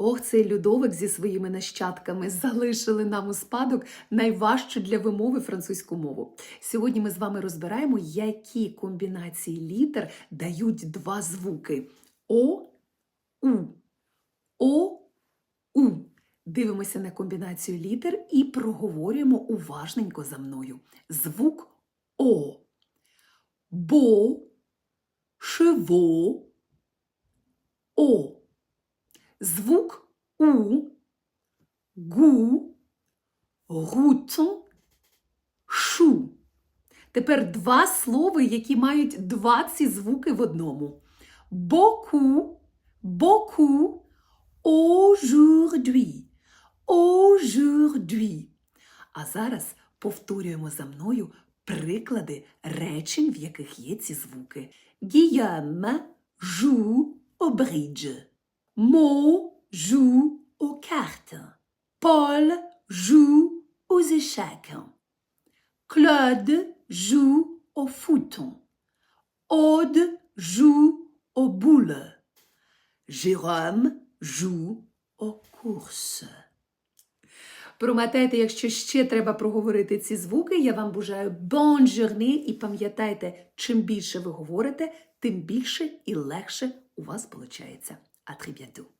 Ох, цей Людовик зі своїми нащадками залишили нам у спадок найважчу для вимови французьку мову. Сьогодні ми з вами розбираємо, які комбінації літер дають два звуки О, У. О, У. Дивимося на комбінацію літер і проговорюємо уважненько за мною. Звук О. Бо, шево, О. Звук У, гу, рут, шу. Тепер два слова, які мають два ці звуки в одному. Боку, боку, aujourd'hui, aujourd'hui. А зараз повторюємо за мною приклади речень, в яких є ці звуки. Guillaume joue au bridge. Mo joue aux cartes. Paul joue aux échecs. Claude joue au foot. Aude joue aux boules. Jérôme joue aux courses. Промотайте, якщо ще треба проговорити ці звуки, я вам бажаю journée і пам'ятайте, чим більше ви говорите, тим більше і легше у вас виходить. А très bientôt!